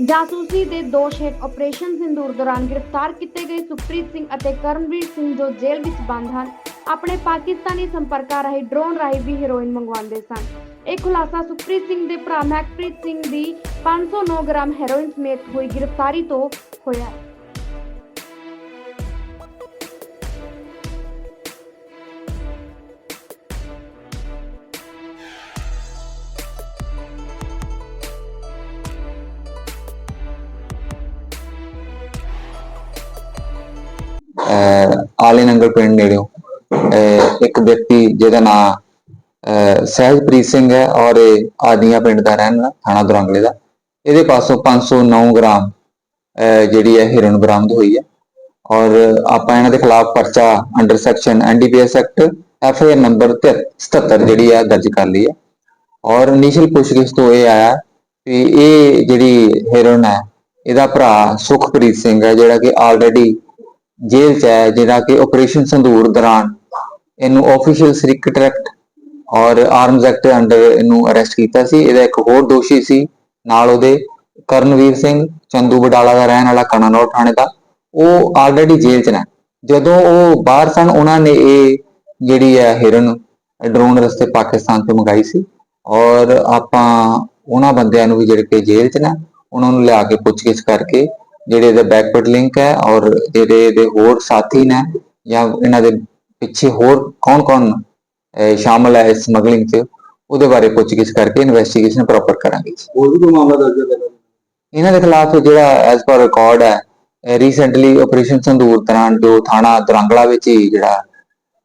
ਜਾਸੂਸੀ ਦੇ ਦੋਸ਼ ਹੇਠ ਆਪਰੇਸ਼ਨ ਸਿੰਦੂਰ ਦੌਰਾਨ ਗ੍ਰਿਫਤਾਰ ਕੀਤੇ ਗਏ ਸੁਖਪ੍ਰੀਤ ਸਿੰਘ ਅਤੇ ਕਰਮਵੀਰ ਸਿੰਘ ਜੋ ਜੇਲ੍ਹ ਵਿੱਚ ਬੰਦ ਹਨ, ਆਪਣੇ ਪਾਕਿਸਤਾਨੀ ਸੰਪਰਕਾਂ ਰਾਹੀਂ ਡਰੋਨ ਰਾਹੀਂ ਵੀ ਹੈਰੋਇਨ ਮੰਗਵਾਉਂਦੇ ਸਨ। ਇਹ ਖੁਲਾਸਾ ਸੁਖਪ੍ਰੀਤ ਸਿੰਘ ਦੇ ਭਰਾ ਮਹਿਕਪ੍ਰੀਤ ਸਿੰਘ ਦੀ 509 ਗ੍ਰਾਮ ਹੈਰੋਇਨ ਸਮੇਤ ਹੋਈ ਗ੍ਰਿਫਤਾਰੀ ਤੋਂ ਹੋਇਆ। ਆਲੇ ਨੰਗਲ ਪਿੰਡ ਨੇੜਿਓਂ ਇੱਕ ਵਿਅਕਤੀ ਜਿਹਦਾ ਨਾਮ ਸਹਿਜਪ੍ਰੀਤ ਸਿੰਘ ਹੈ ਔਰ ਇਹ ਆਦੀਆਂ ਪਿੰਡ ਦਾ ਰਹਿਣ ਵਾਲਾ, ਥਾਣਾ ਦੁਰੰਗਲੇ ਦਾ। ਇਹਦੇ ਪਾਸੋਂ 509 ਗ੍ਰਾਮ ਜਿਹੜੀ ਹੈ ਹੀਰੋਇਨ ਬਰਾਮਦ ਹੋਈ ਹੈ। ਔਰ ਆਪਾਂ ਇਹਨਾਂ ਦੇ ਖਿਲਾਫ ਪਰਚਾ under section NDPS act FIR number 77 ਜਿਹੜੀ ਹੈ ਦਰਜ ਕਰ ਲਈ ਹੈ। ਔਰ ਇਨੀਸ਼ੀਅਲ ਪੁੱਛਗਿੱਛ ਤੋਂ ਇਹ ਆਇਆ ਕਿ ਇਹ ਜਿਹੜੀ ਹੀਰੋਇਨ ਹੈ, ਇਹਦਾ ਭਰਾ ਸੁਖਪ੍ਰੀਤ ਸਿੰਘ ਹੈ, ਜਿਹੜਾ ਕਿ ਆਲਰੇਡੀ ਜੇਲ੍ਹ 'ਚ ਹੈ, ਜਿਹੜਾ ਕਿ ਆਪਰੇਸ਼ਨ ਸੰਧੂਰ ਦੌਰਾਨ ਇਹਨੂੰ ਆਫੀਸ਼ੀਅਲ ਸੀਕ੍ਰੇਟ ਐਕਟ ਔਰ ਆਰਮਸ ਐਕਟ ਅੰਡਰ ਇਹਨੂੰ ਅਰੈਸਟ ਕੀਤਾ ਸੀ। ਇਹਦਾ ਇੱਕ ਹੋਰ ਦੋਸ਼ੀ ਸੀ, ਨਾਲ ਉਹਦੇ ਕਰਨਵੀਰ ਸਿੰਘ, ਚੰਦੂ ਬਡਾਲਾ ਦਾ ਰਹਿਣ ਵਾਲਾ ਕਨਾਨੌਰ ਥਾਣੇ ਦਾ। ਉਹ ਆਲਰੇਡੀ ਜੇਲ੍ਹ 'ਚ ਨੇ। ਜਦੋਂ ਉਹ ਬਾਹਰ ਸਨ, ਉਹਨਾਂ ਨੇ ਇਹ ਜਿਹੜੀ ਹੈ ਹਿਰਨ ਡਰੋਨ ਰਸਤੇ ਪਾਕਿਸਤਾਨ ਤੋਂ ਮੰਗਾਈ ਸੀ ਔਰ ਆਪਾਂ ਉਹਨਾਂ ਬੰਦਿਆਂ ਨੂੰ ਵੀ ਜਿਹੜੇ ਕਿ ਜੇਲ੍ਹ 'ਚ ਨੇ, ਉਹਨਾਂ ਨੂੰ ਲਿਆ ਕੇ ਪੁੱਛਗਿੱਛ ਕਰਕੇ ਜਿਹੜੇ ਇਹਦੇ ਬੈਕਵਰਡ ਲਿੰਕ ਹੈ ਔਰ ਜਿਹੜੇ ਇਹਦੇ ਹੋਰ ਸਾਥੀ ਨੇ ਜਾਂ ਇਹਨਾਂ ਦੇ ਪਿੱਛੇ ਹੋਰ ਕੌਣ-ਕੌਣ ਸ਼ਾਮਲ ਹੈ ਇਸ ਸਮਗਲਿੰਗ 'ਚ ਉਹਦੇ ਬਾਰੇ ਪੁੱਛਗਿੱਛ ਕਰਕੇ ਇਨਵੈਸਟੀਗੇਸ਼ਨ ਪ੍ਰੋਪਰ ਕਰਾਂਗੇ ਹੋਰ ਵੀ ਕੋਈ ਮਾਮਲਾ ਦਰਜ ਹੈ? ਇਹਨਾਂ ਦੇ ਖਿਲਾਫ ਜਿਹੜਾ ਐਸ ਪਰ ਰਿਕਾਰਡ ਹੈ ਰੀਸੈਂਟਲੀ ਆਪਰੇਸ਼ਨ ਸੰਦੂਰ ਦੌਰਾਨ ਜੋ ਥਾਣਾ ਦਰੰਗਲਾ ਵਿੱਚ ਹੀ ਜਿਹੜਾ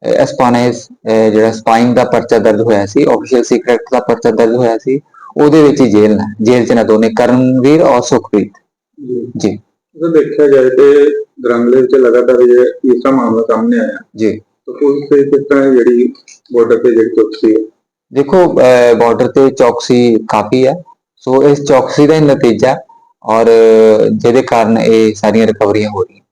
ਐਸਪਾਨੇਸ ਜਿਹੜਾ ਸਪਾਈਂਗ ਦਾ ਪਰਚਾ ਦਰਜ ਹੋਇਆ ਸੀ ਆਫੀਸ਼ੀਅਲ ਸੀਕ੍ਰੇਟ ਦਾ ਪਰਚਾ ਦਰਜ ਹੋਇਆ ਸੀ ਉਹਦੇ ਵਿੱਚ ਹੀ ਜੇਲ੍ਹ ਨੇ। ਜੇਲ੍ਹ 'ਚ ਨੇ ਦੋਨੇ ਕਰਨਵੀਰ ਔਰ ਸੁਖਪ੍ਰੀਤ। ਜੀ। ਜੀ ਜਦੋਂ ਦੇਖਿਆ ਜਾਏ ਤੇ ਦਰੰਗਲੇ ਵਿੱਚ ਲਗਾਤਾਰ ਇਹ ਤੀਸਰਾ ਮਾਮਲਾ ਸਾਹਮਣੇ ਆਇਆ ਜੀ ਤਾਂ ਪੁਲਿਸ ਤੇ ਕਿਸ ਤਰ੍ਹਾਂ ਜਿਹੜੀ ਬਾਰਡਰ ਤੇ ਜਿਹੜੀ ਚੌਕਸੀ ਹੈ ਦੇਖੋ ਬਾਰਡਰ ਤੇ ਚੌਕਸੀ ਕਾਫੀ ਹੈ ਸੋ ਇਸ ਚੌਕਸੀ ਦਾ ਹੀ ਨਤੀਜਾ ਔਰ ਜਿਹਦੇ ਕਾਰਨ ਇਹ ਸਾਰੀਆਂ ਰਿਕਵਰੀਆਂ ਹੋ ਰਹੀਆਂ